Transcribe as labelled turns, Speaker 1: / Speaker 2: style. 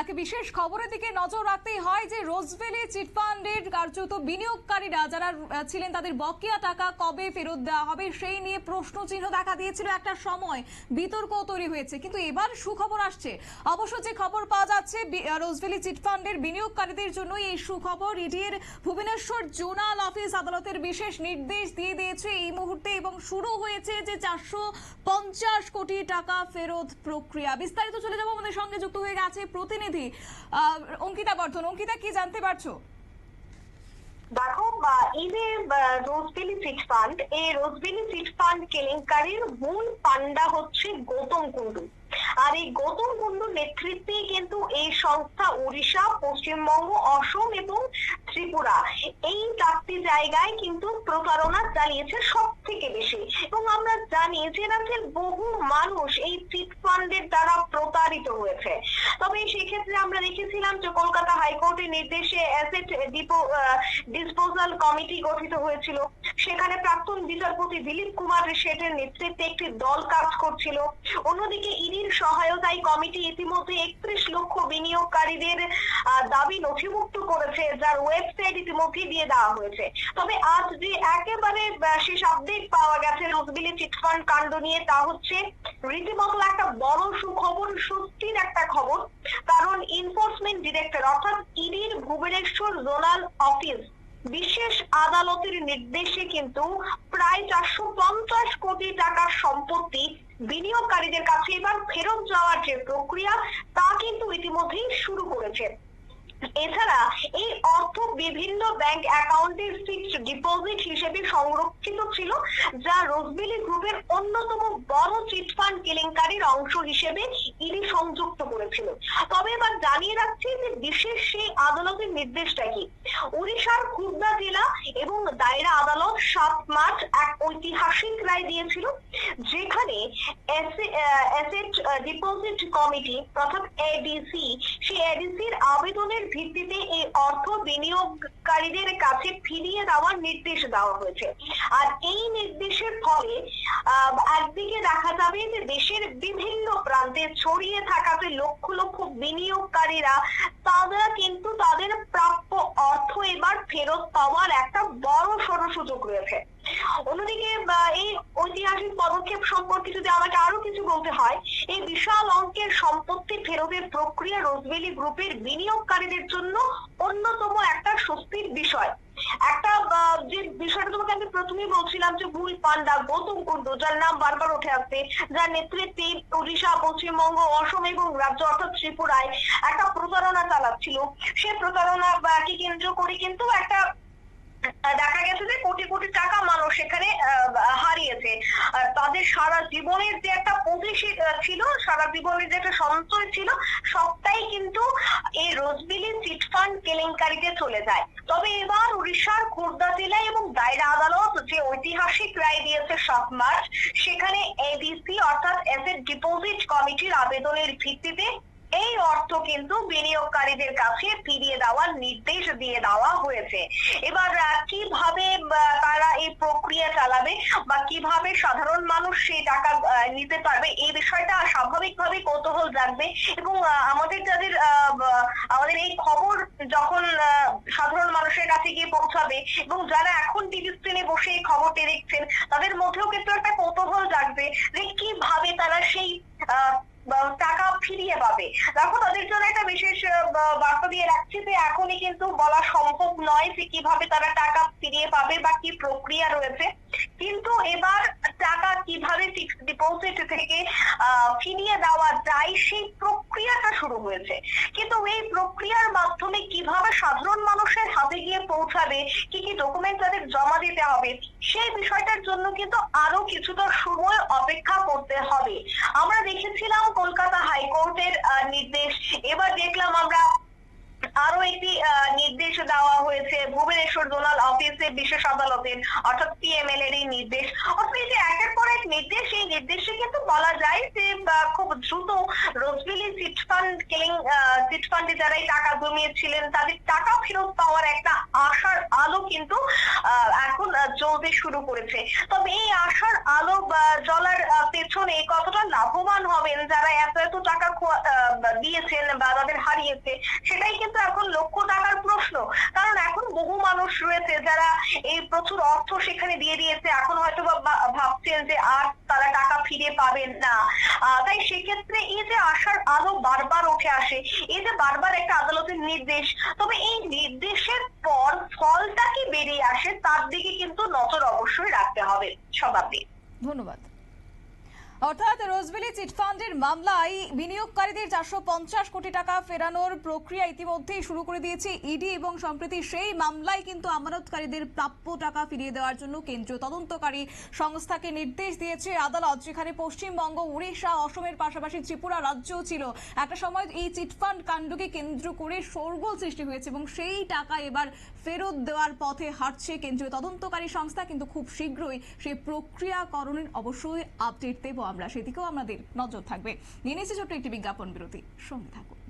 Speaker 1: এক বিশেষ খবরের দিকে নজর রাখতেই হয় যে রোজভ্যালি চিটফান্ডের কার্যত বিনিয়োগকারীরা যারা ছিলেন তাদের বকেয়া টাকা কবে ফেরত দেওয়া হবে সেই নিয়ে প্রশ্ন চিহ্ন দেখা দিয়েছিল একটা সময়। বিতর্ক তৈরি হয়েছে, কিন্তু এবার সুখবর আসছে। অবশ্য যে খবর পাওয়া যাচ্ছে রোজভ্যালি চিটফান্ডের বিনিয়োগকারীদের জন্যই এই সুখবর। ইডির ভুবনেশ্বর জোনাল অফিস আদালতের বিশেষ নির্দেশ দিয়ে দিয়েছে এই মুহূর্তে এবং শুরু হয়েছে যে চারশো পঞ্চাশ কোটি টাকা ফেরত প্রক্রিয়া। বিস্তারিত চলে যাব আমাদের সঙ্গে যুক্ত হয়ে গেছে প্রতিনিধি আহ, অঙ্কিতা বর্ধন অঙ্কিতা কি জানতে পারছ?
Speaker 2: দেখো এই যে রোজবেলি চিট ফান্ড এই রোজবেলি চিট ফান্ড কেলেঙ্কারির মূল পান্ডা হচ্ছে গৌতম কুন্ডু আর এই গৌতম কুন্ডুর নেতৃত্বে কিন্তু এই সংস্থা উড়িষ্যা পশ্চিমবঙ্গ, অসম এবং ত্রিপুরা এই চারটি জায়গায় কিন্তু প্রতারণা চালিয়েছে সব থেকে বেশি। এবং আমরা জানি যে রাজ্যের বহু মানুষ এই চিট ফান্ডের দ্বারা প্রতারিত হয়েছে। তবে সেক্ষেত্রে আমরা দেখেছিলাম যে কলকাতা হাইকোর্টের নির্দেশে অ্যাসেট ডিপো ডিসপোজাল কমিটি গঠিত হয়েছিল। সেখানে প্রাক্তন বিচারপতি দিলীপ কুমার শেঠের নেতৃত্বে একটি দল কাজ করছিল। অন্যদিকে ইডির সহায়তায় কমিটি ইতিমধ্যে একত্রিশ লক্ষ বিনিয়োগকারীদের দাবি নথিভুক্ত করেছে, যার ওয়েবসাইট ইতিমধ্যে দিয়ে দেওয়া হয়েছে। তবে আজ যে একেবারে শেষ আপডেট পাওয়া গেছে রোজবিলি চিটফান্ড কাণ্ড নিয়ে, তা হচ্ছে রীতিমতো একটা বড় সুখবর, স্বস্তির একটা খবর। কারণ এনফোর্সমেন্ট ডিরেক্টর অর্থাৎ ইডির ভুবনেশ্বর জোনাল অফিস বিশেষ আদালতের নির্দেশে কিন্তু প্রায় চারশো পঞ্চাশ কোটি টাকার সম্পত্তি বিনিয়োগকারীদের কাছে এবার ফেরত যাওয়ার যে প্রক্রিয়া, তা কিন্তু ইতিমধ্যেই শুরু করেছে। এছাড়া এই অর্থ বিভিন্ন ব্যাংক অ্যাকাউন্টে ফিক্সড ডিপোজিট হিসেবে সংরক্ষিত ছিল, যা রোজবেলি গ্রুপের অন্যতম বড় চিটফান্ড কেলেঙ্কারির অংশ হিসেবে ইডি সংযুক্ত করেছিল। তবে এবার জানিয়ে রাখছি যে বিশেষ সেই আদালতের নির্দেশটা কি? উড়িষ্যার খুর্দা জেলা এবং দায়রা আদালত সাত মার্চ এক ঐতিহাসিক রায় দিয়েছিল, যেখানে অ্যাসেট ডিপোজিট কমিটি অর্থাৎ এডিসি সেই এডিসির আবেদনের ভিত্তিতে এই অর্থ বিনিয়োগকারীদের কাছে ফিরিয়ে দেওয়ার নির্দেশ দেওয়া হয়েছে। আর এই নির্দেশের ফলে একদিকে দেখা যাবে যে দেশের বিভিন্ন প্রান্তে ছড়িয়ে থাকা যে লক্ষ লক্ষ বিনিয়োগকারীরা, তারা কিন্তু তাদের প্রাপ্য অর্থ এবার ফেরত পাওয়ার একটা বড় সড় সুযোগ রয়েছে। অন্যদিকে এই ঐতিহাসিক পদক্ষেপ সম্পর্কে যদি আমাকে আরও কিছু বলতে হয় এই বিশাল অঙ্কের সম্পত্তি ফেরতের প্রক্রিয়া রোজবেলি গ্রুপের বিনিয়োগকারীদের জন্য অন্যতম একটা স্বস্তির বিষয়। একটা যে বিষয়টা তোমাকে আমি প্রথমেই বলছিলাম যে ভুল পান্ডা গৌতম কুন্ডু যার নাম বারবার উঠে আসছে, যার নেতৃত্বে ওড়িশা পশ্চিমবঙ্গ, অসম এবং রাজ্য অর্থাৎ ত্রিপুরায় একটা প্রতারণা চালাচ্ছিল। সে প্রতারণা কেন্দ্র করে কিন্তু একটা দেখা গেছে যে কোটি কোটি টাকা মানুষ আহ, হারিয়েছে। তাদের সারা জীবনের যে একটা পজিশন ছিল সারা জীবনের যে একটা সঞ্চয় ছিল সবটাই কিন্তু এই রোজবিলি চিটফান্ড কেলেঙ্কারিতে চলে যায়। তবে এবার উড়িষ্যার খুর্দা জেলায় এবং দায়রা আদালত যে ঐতিহাসিক রায় দিয়েছে সাত মার্চ সেখানে এডিসি অর্থাৎ অ্যাসেট ডিপোজিট কমিটির আবেদনের ভিত্তিতে এই অর্থ কিন্তু বিনিয়োগকারীদের কাছে ফিরিয়ে দেওয়ার নির্দেশ দিয়ে দেওয়া হয়েছে। এবার আহ, কীভাবে আহ, তারা এই প্রক্রিয়া চালাবে বা কীভাবে সাধারণ মানুষ সেই টাকা নিতে পারবে, এই বিষয়টা স্বাভাবিকভাবে কৌতূহল জাগবে এবং আমাদের যাদের আমাদের এই খবর যখন সাধারণ মানুষের কাছে গিয়ে পৌঁছাবে এবং যারা এখন টিভি স্ক্রিনে বসে এই খবরটি দেখছেন, তাদের মধ্যেও কিন্তু একটা কৌতূহল জাগবে যে কীভাবে তারা সেই ফিরিয়ে পাবে। দেখো, তাদের জন্য একটা বিশেষ বার্তা দিয়ে রাখছি যে এখনই কিন্তু বলা সম্ভব নয় যে কীভাবে তারা টাকা ফিরিয়ে পাবে বা কি প্রক্রিয়া রয়েছে। কিন্তু এবার টাকা কীভাবে ফিক্সড ডিপোজিট থেকে ফিরিয়ে দেওয়া যায়, সেই প্রক্রিয়াটা শুরু হয়েছে। কিন্তু এই প্রক্রিয়ার মাধ্যমে কীভাবে সাধারণ মানুষের হাতে গিয়ে পৌঁছাবে, কি কি ডকুমেন্ট তাদের জমা দিতে হবে, সেই বিষয়টার জন্য কিন্তু আরও কিছুটা সময় অপেক্ষা করতে হবে। আমরা দেখেছিলাম কলকাতা হাইকোর্টের নির্দেশ। এবার দেখলাম আমরা আরও একটি আহ, নির্দেশ দেওয়া হয়েছে ভুবনেশ্বর জোনাল অফিসের বিশেষ আদালতের অর্থাৎ পিএমএল এর এই নির্দেশ। অর্থাৎ এই যে একের পর এক নির্দেশ, এই নির্দেশে কিন্তু বলা যায় যে খুব দ্রুত Rose Valley chit fund killing chit যারা এই টাকা জমিয়েছিলেন, তাদের টাকা ফেরত পাওয়ার একটা আশার আলো কিন্তু এখন জ্বলতে শুরু করেছে। তবে এই আশার আলো জ্বলার পেছনে কতটা লাভবান হবেন যারা এত এত টাকা দিয়েছেন বা তাদের হারিয়েছে, সেটাই কিন্তু এখন লক্ষ টাকার প্রশ্ন। কারণ এখন বহু মানুষ রয়েছে যারা এই প্রচুর অর্থ সেখানে দিয়ে দিয়েছে, এখন হয়তো ভাবছেন যে আর তারা টাকা ফিরে পাবেন না। তাই সেক্ষেত্রে এই যে আশার আলো বারবার উঠে আসে, এই যে বারবার একটা আদালতের নির্দেশ, তবে এই নির্দেশের পর ফলটা কি বেরিয়ে আসে তার দিকে কিন্তু নজর অবশ্যই রাখতে হবে। সবাবদি
Speaker 1: ধন্যবাদ। অর্থাৎ রোজভেলি চিটফান্ডের মামলায় বিনিয়োগকারীদের চারশো পঞ্চাশ কোটি টাকা ফেরানোর প্রক্রিয়া ইতিমধ্যেই শুরু করে দিয়েছে ইডি এবং সম্প্রতি সেই মামলায় কিন্তু আমানতকারীদের প্রাপ্য টাকা ফিরিয়ে দেওয়ার জন্য কেন্দ্রীয় তদন্তকারী সংস্থাকে নির্দেশ দিয়েছে। আদালত যেখানে পশ্চিমবঙ্গ, উড়িষ্যা, অসমের পাশাপাশি ত্রিপুরা রাজ্যও ছিল। একটা সময় এই চিটফান্ড কাণ্ডকে কেন্দ্র করে শোরগোল সৃষ্টি হয়েছে এবং সেই টাকা এবার ফেরত দেওয়ার পথে হাঁটছে কেন্দ্রীয় তদন্তকারী সংস্থা। কিন্তু খুব শীঘ্রই সেই প্রক্রিয়াকরণের অবশ্যই আপডেট দেবো আমরা সেদিকেও আমাদের নজর থাকবে। নিয়ে নিচ্ছি ছোট্ট একটি বিজ্ঞাপন বিরতি। সঙ্গে থাকুন।